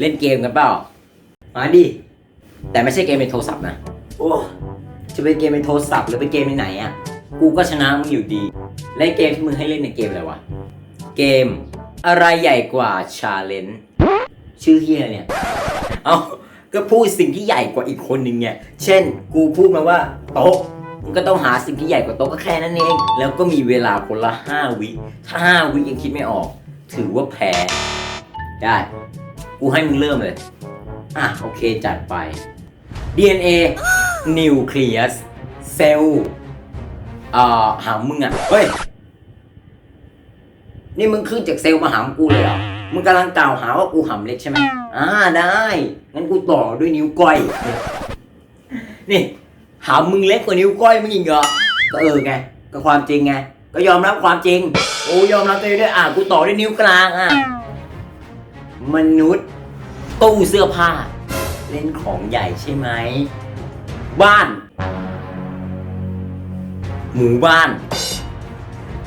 เล่นเกมกันเปล่า มาดิ แต่ไม่ใช่เกมในโทรศัพท์นะ โอ้ จะเป็นเกมในโทรศัพท์หรือเป็นเกมในไหนอะ กูก็ชนะมึงอยู่ดี และเกมที่มึงให้เล่นในเกมอะไรวะ เกมอะไรใหญ่กว่าชาเลนจ์ชื่อเฮียเนี่ย เอาก็พูดสิ่งที่ใหญ่กว่าอีกคนหนึ่งเนี่ย เช่น กูพูดมาว่าโต๊ะมึงก็ต้องหาสิ่งที่ใหญ่กว่าโต๊ะก็แค่นั้นเอง แล้วก็มีเวลาคนละห้าวิ ถ้าห้าวิยังคิดไม่ออก ถือว่าแพ้ ได้ กูให้มึงเริ่มเลย อะ โอเคจัดไป DNA Nucleus Cell เอ่อหามมึงอะ เฮ้ย นี่มึงขึ้นจากเซลล์มาหามกูเลยเหรอ มึงกำลังกล่าวหาว่ากูหำเล็กใช่ไหมอ่าได้ งั้นกูต่อด้วยนิ้วก้อย นี่ หามมึงเล็กกว่านิ้วก้อยมึงอีกเหรอ ก็เออไง ก็ความจริงไง ก็ยอมรับความจริง โอ้ยอมรับตัวเองด้วย อะกูต่อด้วยนิ้วกลางอะ มนุษย์ตู้เสื้อผ้า เล่นของใหญ่ใช่ไหม บ้าน หมู่บ้าน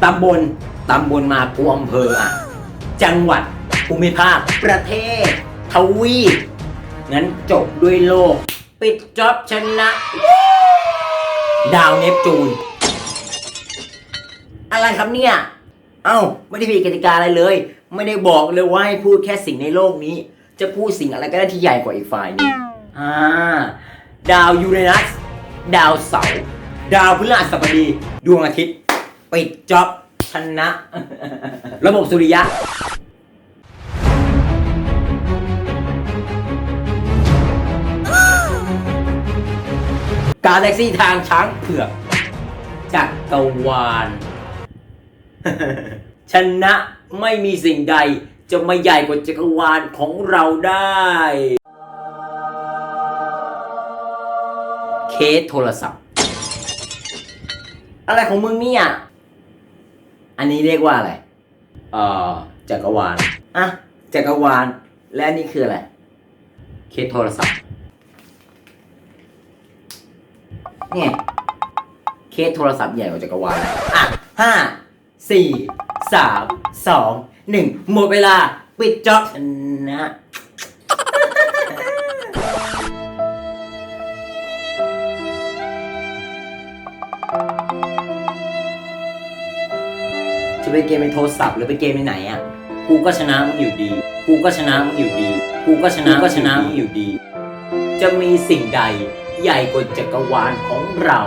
ตำบล ตำบลมากูอำเภออะ จังหวัดภูมิภาค ประเทศ ทวีป งั้นจบด้วยโลก ปิดจ็อบชนะ ดาวเนปจูน อะไรครับเนี่ย เอ้าไม่ได้มีกติกาอะไรเลย ไม่ได้บอกเลยว่าให้พูดแค่สิ่งในโลกนี้ จะพูดสิ่งอะไรก็ได้ที่ใหญ่กว่าอีกฝ่ายนึงอ่าดาวยูเรนัส ดาวเสาร์ดาวพฤหัสบดีดวงอาทิตย์ปิดจ็อบชนะ ระบบสุริยะกาแล็กซี่ทางช้างเผือกจักรวาล ชนะไม่มีสิ่งใดจะมาใหญ่กว่าจักรวาลของเราได้ เคสโทรศัพท์ อะไรของมึงเนี่ย อันนี้เรียกว่าอะไร เอ่อ จักรวาล อะ จักรวาล และอันนี่คืออะไร เคสโทรศัพท์ เนี่ย เคสโทรศัพท์ใหญ่กว่าจักรวาลนะอะห้า สี่สามสองหนึ่งหมดเวลา ปิดจ็อบนะจะเป็นเกมในโทรศัพท์หรือเป็นเกมในไหนอะ กูก็ชนะมึงอยู่ดี กูก็ชนะมึงอยู่ดี กูก็ชนะก็ชนะมึงอยู่ดี จะมีสิ่งใดใหญ่กว่าจักรวาลของเรา